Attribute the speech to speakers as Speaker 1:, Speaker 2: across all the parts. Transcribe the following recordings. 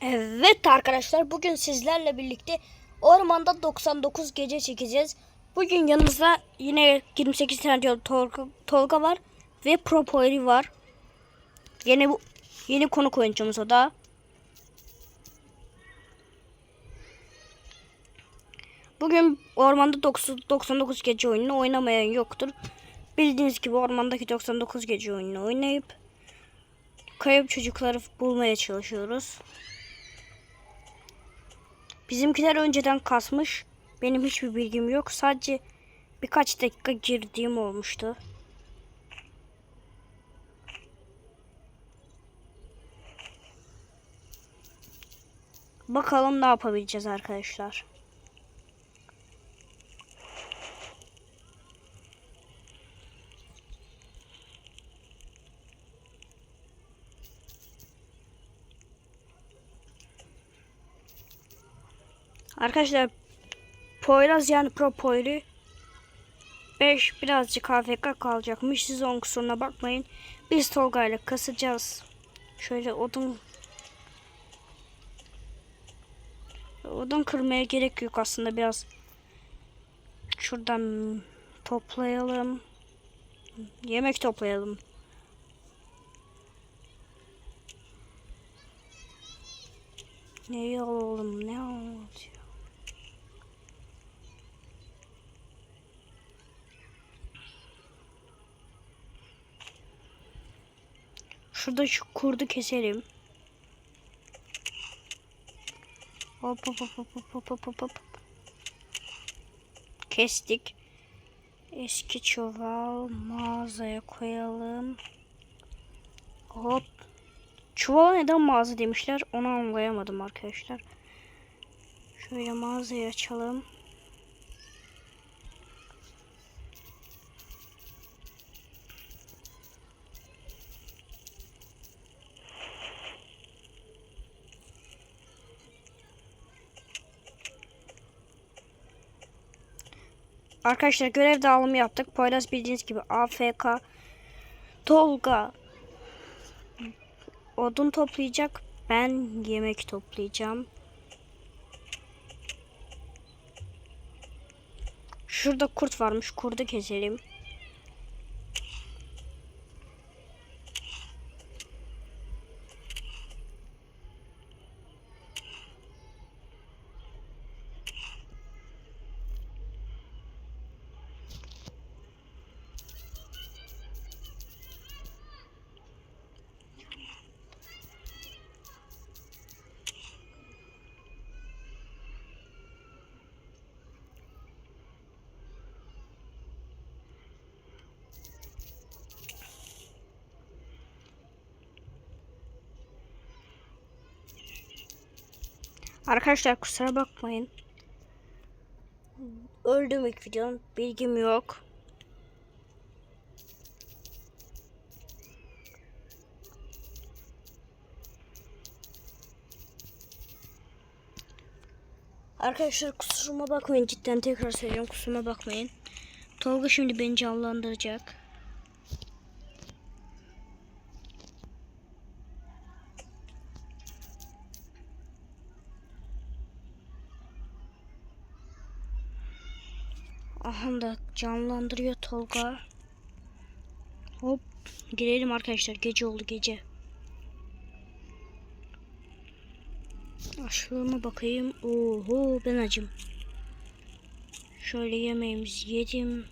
Speaker 1: Evet arkadaşlar bugün sizlerle birlikte ormanda 99 gece çekeceğiz. Bugün yanımızda yine 28 tane Tolga, Tolga var ve Propoiri var. Yeni yeni konuk oyuncumuz o da. Bugün ormanda 99 gece oyununu oynamayan yoktur. Bildiğiniz gibi ormandaki 99 gece oyununu oynayıp kayıp çocukları bulmaya çalışıyoruz. Bizimkiler önceden kasmış. Benim hiçbir bilgim yok. Sadece birkaç dakika girdiğim olmuştu. Bakalım ne yapabileceğiz arkadaşlar. Arkadaşlar Poyraz yani Pro Poyri 5 birazcık AFK kalacakmış. Siz onun kusuruna bakmayın. Biz Tolga ile kasacağız. Şöyle odun odun kırmaya gerek yok aslında biraz şuradan toplayalım. Yemek toplayalım. Ne oğlum ne oluyor? Şurada şu kurdu keselim. Hop hop hop hop hop hop hop hop. Kestik. Eski çuval mağazaya koyalım. Hop. Çuvala neden mağaza demişler onu anlayamadım arkadaşlar. Şöyle mağazayı açalım. Arkadaşlar görev dağılımı yaptık. Poyraz bildiğiniz gibi AFK Tolga odun toplayacak. Ben yemek toplayacağım. Şurada kurt varmış. Kurdu keselim. Arkadaşlar kusura bakmayın. Öldüm ilk videonun. Bilgim yok. Arkadaşlar kusuruma bakmayın. Cidden tekrar söylüyorum. Kusuruma bakmayın. Tolga şimdi beni canlandıracak. Aha da canlandırıyor Tolga. Hop girelim arkadaşlar. Gece oldu gece. Açlığıma bakayım. Oho ben acım. Şöyle yemeğimizi yedim.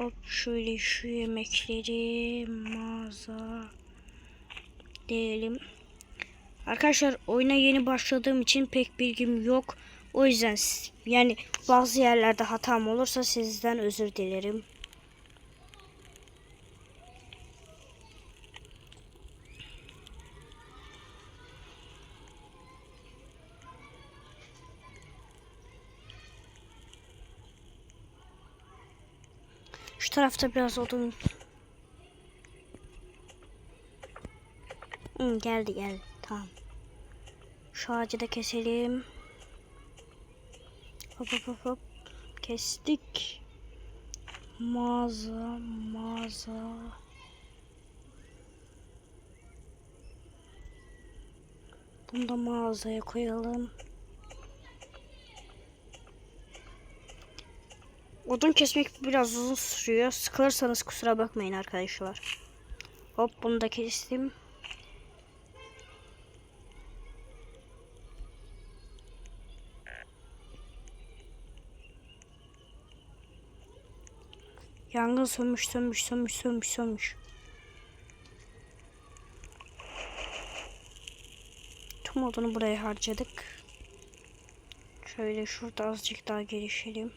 Speaker 1: Hop şöyle şu yemekleri mağaza diyelim. Arkadaşlar oyuna yeni başladığım için pek bilgim yok. O yüzden yani bazı yerlerde hatam olursa sizden özür dilerim. Tarafta biraz odun. Hı, geldi geldi. Tamam. Şu ağacı da keselim. Hop hop hop hop. Kestik. Mağaza, mağaza. Bunu da mağazaya koyalım. Odun kesmek biraz uzun sürüyor. Sıkılırsanız kusura bakmayın arkadaşlar. Hop bunu da kestim. Yangın sönmüş sönmüş sönmüş sönmüş sönmüş. Tüm odunu buraya harcadık. Şöyle şurada azıcık daha gelişelim.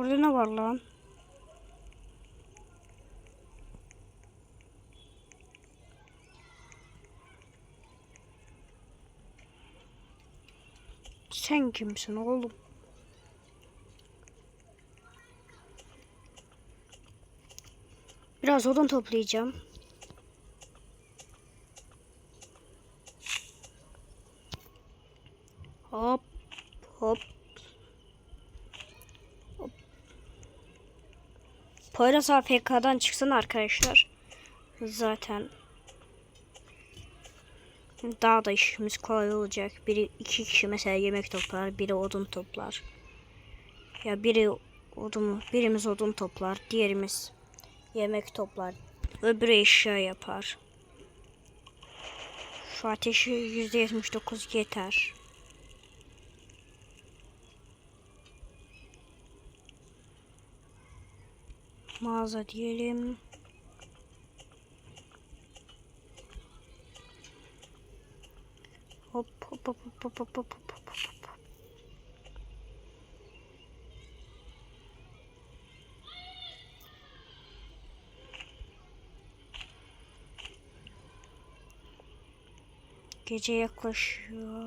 Speaker 1: Burada ne var lan? Sen kimsin oğlum? Biraz odun toplayacağım. Hop hop. Hop. Poyraz AFK'dan çıksın arkadaşlar. Zaten daha da işimiz kolay olacak. Biri iki kişi mesela yemek toplar, biri odun toplar. Ya biri odun, birimiz odun toplar, diğerimiz yemek toplar. Öbürü eşya yapar. Şu ateşi %79 yeter. Mağaza diyelim. Hop hop hop hop hop hop hop hop hop. Gece yaklaşıyor.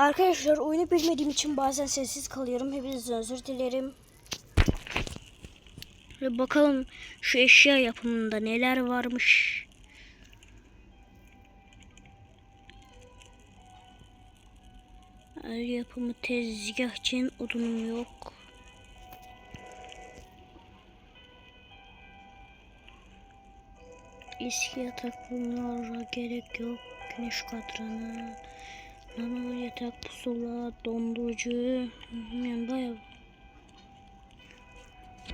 Speaker 1: Arkadaşlar oyunu bilmediğim için bazen sessiz kalıyorum. Hepinizden özür dilerim. Ve bakalım şu eşya yapımında neler varmış. El yapımı tezgah için odunum yok. Eski yatak bunlara gerek yok. Güneş kadranı. Nano yatak pusula dondurucu. Yani bayağı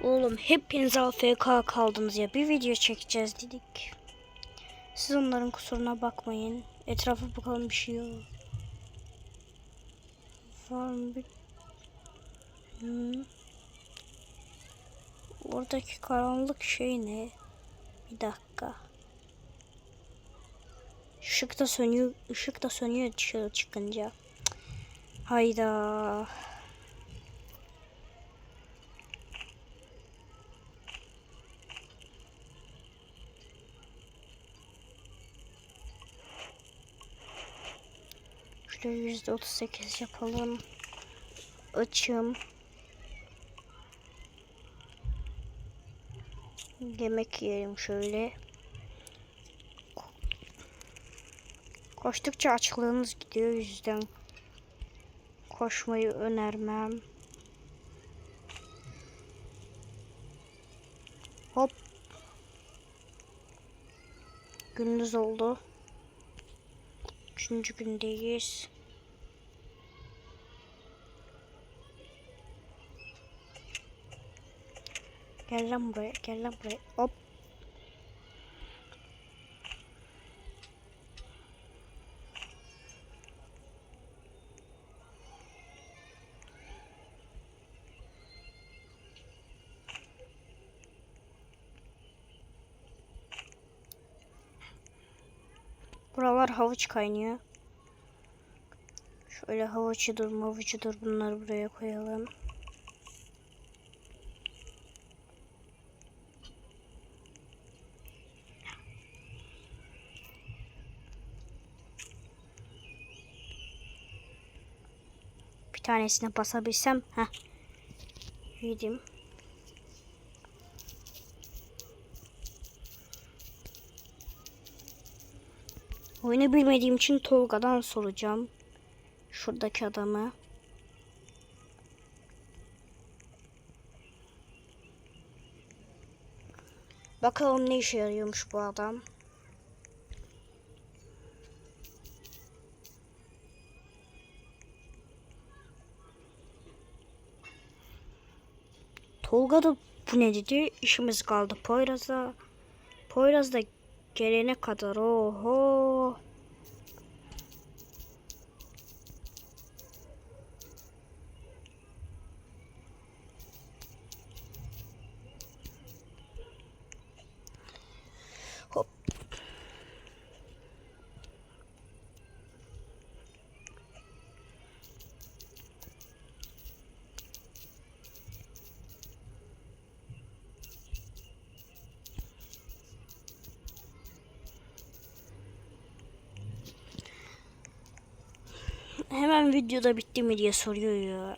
Speaker 1: Oğlum hepiniz AFK kaldınız ya. Bir video çekeceğiz dedik. Siz onların kusuruna bakmayın. Etrafa bakalım bir şey yok. Var mı bir... Hmm. Oradaki karanlık şey ne? Bir dakika. Işık da sönüyor. Işık da sönüyor dışarı çıkınca. Hayda. Şöyle yüzde otuz sekiz yapalım. Açım. Yemek yiyelim şöyle. Koştukça açlığınız gidiyor yüzden koşmayı önermem. Hop. Gündüz oldu. Üçüncü gündeyiz. Gel lan buraya, gel lan buraya. Hop. Buralar havuç kaynıyor. Şöyle havuçudur mavuçudur bunları buraya koyalım. Bir tanesine basabilsem. Heh. Yedim. Oyunu bilmediğim için Tolga'dan soracağım. Şuradaki adamı. Bakalım ne işe yarıyormuş bu adam. Tolga da bu ne dedi? İşimiz kaldı Poyraz'a. Poyraz da gelene kadar oho. Hemen videoda bitti mi diye soruyor ya.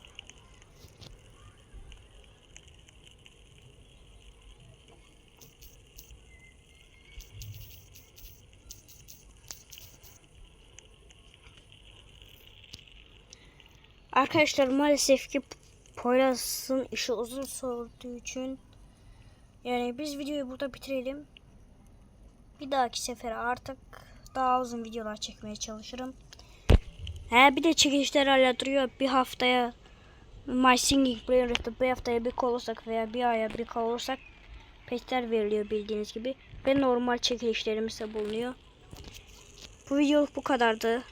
Speaker 1: Arkadaşlar maalesef ki Poyraz'ın işi uzun sürdüğü için yani biz videoyu burada bitirelim. Bir dahaki sefere artık daha uzun videolar çekmeye çalışırım. He bir de çekilişler hala duruyor. Bir haftaya My Singing Player'da bir haftaya bir kol olursak veya bir aya bir kol olursak petler veriliyor bildiğiniz gibi. Ve normal çekilişlerimiz de bulunuyor. Bu video bu kadardı.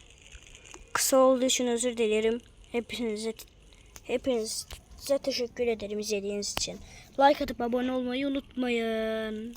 Speaker 1: Kısa olduğu için özür dilerim. Hepinize hepinize teşekkür ederim izlediğiniz için. Like atıp abone olmayı unutmayın.